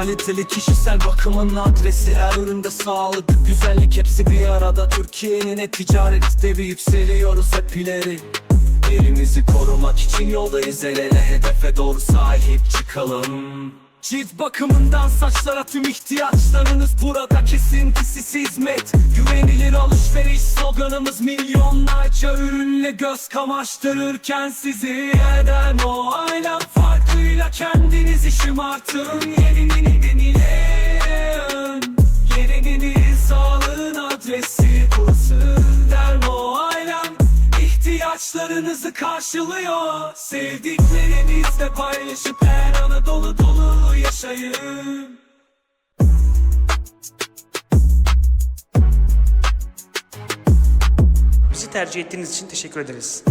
Kaliteli kişisel bakımın adresi. Her üründe sağlık, güzellik hepsi bir arada. Türkiye'nin e-ticaret devi yükseliyoruz hep ileri. Birimizi korumak için yoldayız el ele Hedefe doğru sahip çıkalım. Cilt bakımından saçlara tüm ihtiyaçlarınız burada. Kesintisiz hizmet Güvenilir alışveriş sloganımız milyonlarca ürünle göz kamaştırırken sizi eden o ailem kendinizi şımartın Yerini denilen Yerini sağlığın adresi burası Dermo ailem ihtiyaçlarınızı karşılıyor. Sevdiklerinizle paylaşıp her anı dolu dolu yaşayın. Bizi tercih ettiğiniz için teşekkür ederiz.